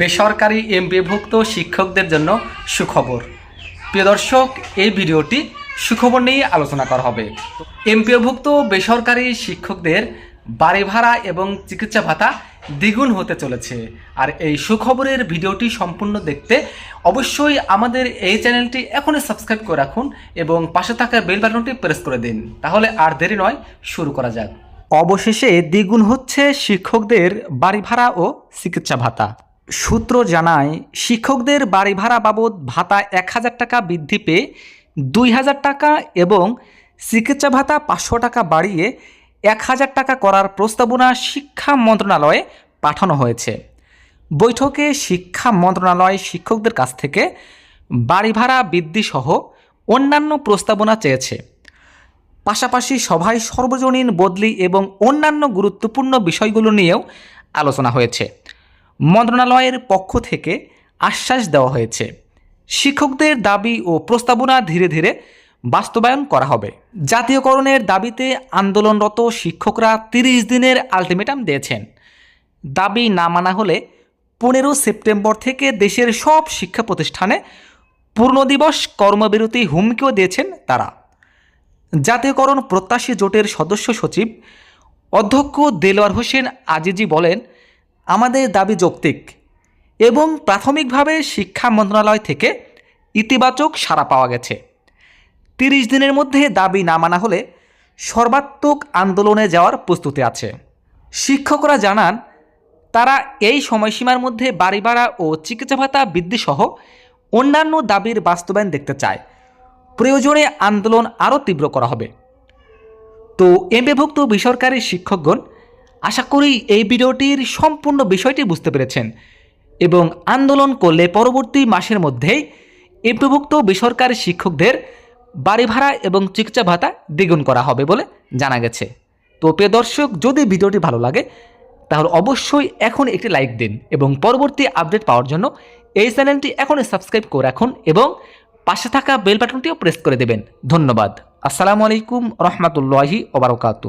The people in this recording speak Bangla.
বেসরকারি এমপিভুক্ত শিক্ষকদের জন্য সুখবর। প্রিয় দর্শক, এই ভিডিওটি সুখবর নিয়ে আলোচনা করা হবে। এমপিওভুক্ত বেসরকারি শিক্ষকদের বাড়ি ভাড়া এবং চিকিৎসা ভাতা দ্বিগুণ হতে চলেছে। আর এই সুখবরের ভিডিওটি সম্পূর্ণ দেখতে অবশ্যই আমাদের এই চ্যানেলটি এখনই সাবস্ক্রাইব করে রাখুন এবং পাশে থাকা বেল বাটনটি প্রেস করে দিন। তাহলে আর দেরি নয়, শুরু করা যাক। অবশেষে দ্বিগুণ হচ্ছে শিক্ষকদের বাড়ি ভাড়া ও চিকিৎসা ভাতা। সূত্র জানায়, শিক্ষকদের বাড়ি ভাড়া বাবদ ভাতা এক হাজার টাকা বৃদ্ধি পেয়ে দুই হাজার টাকা এবং চিকিৎসা ভাতা পাঁচশো টাকা বাড়িয়ে এক হাজার টাকা করার প্রস্তাবনা শিক্ষা মন্ত্রণালয়ে পাঠানো হয়েছে। বৈঠকে শিক্ষা মন্ত্রণালয় শিক্ষকদের কাছ থেকে বাড়ি ভাড়া বৃদ্ধি সহ অন্যান্য প্রস্তাবনা চেয়েছে। পাশাপাশি সভায় সর্বজনীন বদলি এবং অন্যান্য গুরুত্বপূর্ণ বিষয়গুলো নিয়েও আলোচনা হয়েছে। মন্ত্রণালয়ের পক্ষ থেকে আশ্বাস দেওয়া হয়েছে। শিক্ষকদের দাবি ও প্রস্তাবনা ধীরে ধীরে বাস্তবায়ন করা হবে। জাতীয়করণের দাবিতে আন্দোলনরত শিক্ষকরা তিরিশ দিনের আলটিমেটাম দিয়েছেন। দাবি না মানা হলে পনেরো সেপ্টেম্বর থেকে দেশের সব শিক্ষা প্রতিষ্ঠানে পূর্ণ দিবস কর্মবিরতি হুমকিও দিয়েছেন তারা। জাতীয়করণ প্রত্যাশী জোটের সদস্য সচিব অধ্যক্ষ দেলোয়ার হোসেন আজিজি বলেন আমাদের দাবি যৌক্তিক এবং প্রাথমিকভাবে শিক্ষা মন্ত্রণালয় থেকে ইতিবাচক সাড়া পাওয়া গেছে। তিরিশ দিনের মধ্যে দাবি না মানা হলে সর্বাত্মক আন্দোলনে যাওয়ার প্রস্তুতি আছে। শিক্ষকরা জানান, তারা এই সময়সীমার মধ্যে বাড়ি ভাড়া ও চিকিৎসা ভাতা বৃদ্ধিসহ অন্যান্য দাবির বাস্তবায়ন দেখতে চায়। প্রয়োজনে আন্দোলন আরও তীব্র করা হবে। তো এমবিভুক্ত বেসরকারি শিক্ষকগণ আশা করি এই ভিডিওটির সম্পূর্ণ বিষয়টি বুঝতে পেরেছেন এবং আন্দোলন করলে পরবর্তী মাসের মধ্যেই এমপিভুক্ত বেসরকারি শিক্ষকদের বাড়ি ভাড়া এবং চিকিৎসা ভাতা দ্বিগুণ করা হবে বলে জানা গেছে। তো প্রিয় দর্শক, যদি ভিডিওটি ভালো লাগে, তাহলে অবশ্যই এখন একটি লাইক দিন এবং পরবর্তী আপডেট পাওয়ার জন্য এই চ্যানেলটি এখনই সাবস্ক্রাইব করে রাখুন এবং পাশে থাকা বেল বাটনটিও প্রেস করে দেবেন। ধন্যবাদ। আসসালামু আলাইকুম রহমতুল্লাহি ওবরাকাতু